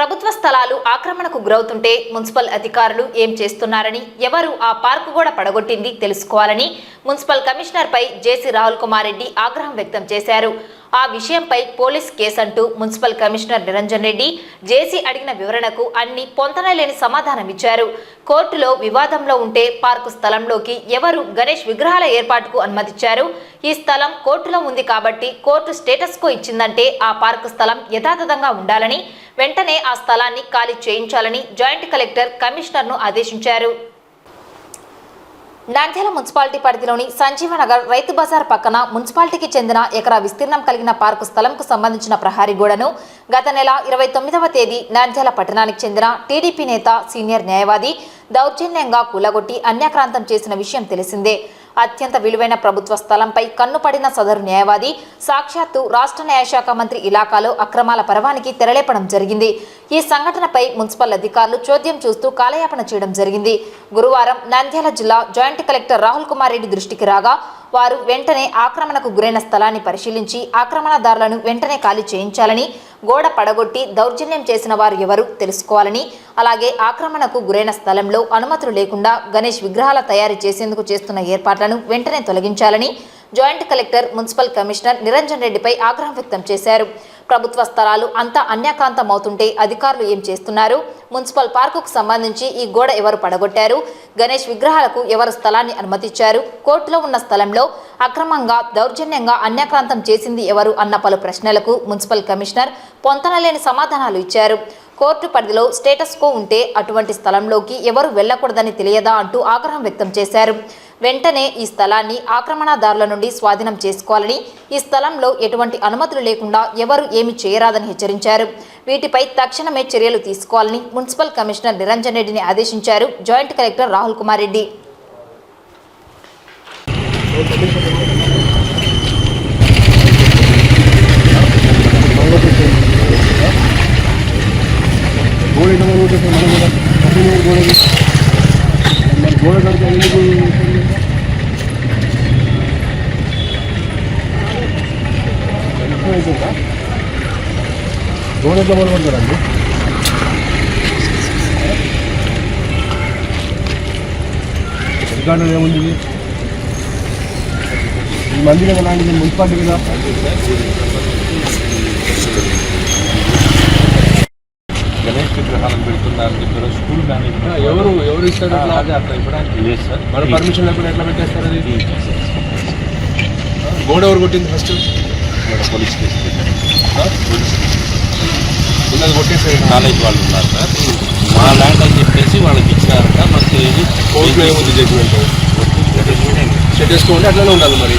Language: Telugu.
ప్రభుత్వ స్థలాలు ఆక్రమణకు గురవుతుంటే మున్సిపల్ అధికారులు ఏం చేస్తున్నారని ఎవరు ఆ పార్కు కూడా పడగొట్టింది తెలుసుకోవాలని మున్సిపల్ కమిషనర్పై జేసీ రాహుల్ కుమార్ రెడ్డి ఆగ్రహం వ్యక్తం చేశారు. ఆ విషయంపై police కేసంటూ municipal commissioner Niranjan Reddy JC అడిగిన వివరణకు అన్ని పొంతనలేని సమాధానమిచ్చారు కోర్టులో వివాదంలో ఉంటే పార్కు స్థలంలోకి ఎవరు గణేష్ విగ్రహాల ఏర్పాటుకు అనుమతిచ్చారు. ఈ స్థలం కోర్టులో ఉంది కాబట్టి కోర్టు స్టేటస్కో ఇచ్చిందంటే ఆ పార్కు స్థలం యథాతథంగా ఉండాలని వెంటనే ఆ స్థలాన్ని ఖాళీ చేయించాలని జాయింట్ కలెక్టర్ కమిషనర్ను ఆదేశించారు. నంద్యాల మున్సిపాలిటీ పరిధిలోని సంజీవనగర్ రైతు బజార్ పక్కన మున్సిపాలిటీకి చెందిన ఎకరా విస్తీర్ణం కలిగిన పార్కు స్థలంకు సంబంధించిన ప్రహారీ గోడను గత నెల ఇరవై తొమ్మిదవ తేదీ నంద్యాల పట్టణానికి చెందిన టీడీపీ నేత సీనియర్ న్యాయవాది దౌర్జన్యంగా కూలగొట్టి అన్యాక్రాంతం చేసిన విషయం తెలిసిందే. అత్యంత విలువైన ప్రభుత్వ స్థలంపై కన్నుపడిన సదరు న్యాయవాది సాక్షాత్తు రాష్ట్ర న్యాయశాఖ మంత్రి ఇలాకాలో అక్రమాల పరవానికి తెరలేపడం జరిగింది. ఈ సంఘటనపై మున్సిపల్ అధికారులు చోద్యం చూస్తూ కాలయాపన చేయడం జరిగింది. గురువారం నంద్యాల జిల్లా జాయింట్ కలెక్టర్ రాహుల్ కుమార్ రెడ్డి దృష్టికి రాగా వారు వెంటనే ఆక్రమణకు గురైన స్థలాన్ని పరిశీలించి ఆక్రమణదారులను వెంటనే ఖాళీ చేయించాలని గోడ పడగొట్టి దౌర్జన్యం చేసిన వారు ఎవరు తెలుసుకోవాలని అలాగే ఆక్రమణకు గురైన స్థలంలో అనుమతులు లేకుండా గణేష్ విగ్రహాల తయారీ చేసేందుకు చేస్తున్న ఏర్పాట్లను వెంటనే తొలగించాలని joint collector municipal commissioner Niranjan రెడ్డిపై ఆగ్రహం వ్యక్తం చేశారు. ప్రభుత్వ స్థలాలు అంతా అన్యాక్రాంతమవుతుంటే అధికారులు ఏం చేస్తున్నారు? మున్సిపల్ పార్కుకు సంబంధించి ఈ గోడ ఎవరు పడగొట్టారు? గణేష్ విగ్రహాలకు ఎవరు స్థలాన్ని అనుమతిచ్చారు? కోర్టులో ఉన్న స్థలంలో అక్రమంగా దౌర్జన్యంగా అన్యాక్రాంతం చేసింది ఎవరు అన్న పలు ప్రశ్నలకు మున్సిపల్ కమిషనర్ పొంతనలేని సమాధానాలు ఇచ్చారు. కోర్టు పరిధిలో స్టేటస్ కో ఉంటే అటువంటి స్థలంలోకి ఎవరు వెళ్ళకూడదని తెలియదా అంటూ ఆగ్రహం వ్యక్తం చేశారు. వెంటనే ఈ స్థలాన్ని ఆక్రమణదారుల నుండి స్వాధీనం చేసుకోవాలని ఈ స్థలంలో ఎటువంటి అనుమతులు లేకుండా ఎవరు ఏమి చేయరాదని హెచ్చరించారు. వీటిపై తక్షణమే చర్యలు తీసుకోవాలని మున్సిపల్ కమిషనర్ నిరంజన్ రెడ్డిని ఆదేశించారు. Joint collector Rahul Kumar Reddy. గోడ కడితే ఎందుకు అవుతుందా గోడ ఎంత మొదలు పడతారండి రికార్డు ఏముంది ఇది? ఈ మంది కదా నాది మున్సిపాలిటీ కదా గణేష్ విగ్రహాలను పెడుతున్నారని చెప్పారు. స్కూల్ మేనేజ్మెంట్ ఎవరు ఎవరు ఇస్తారు? అదే అట్లా ఇవ్వడానికి. లేదు సార్ మన పర్మిషన్ లేకుండా ఎట్లా పెట్టేస్తారు అది? గోడ ఎవరు కొట్టింది ఫస్ట్ పోలీస్ కేసు. ఉన్నది కొట్టేసారు కాలేజ్ వాళ్ళు ఉన్నారు సార్ మా ల్యాండ్ అని చెప్పేసి వాళ్ళకి ఇచ్చారంట. ఇది కోర్టులో ఏముంది జడ్జిమెంట్ షెడ్ వేసుకోండి అట్లనే ఉండాలి మరి.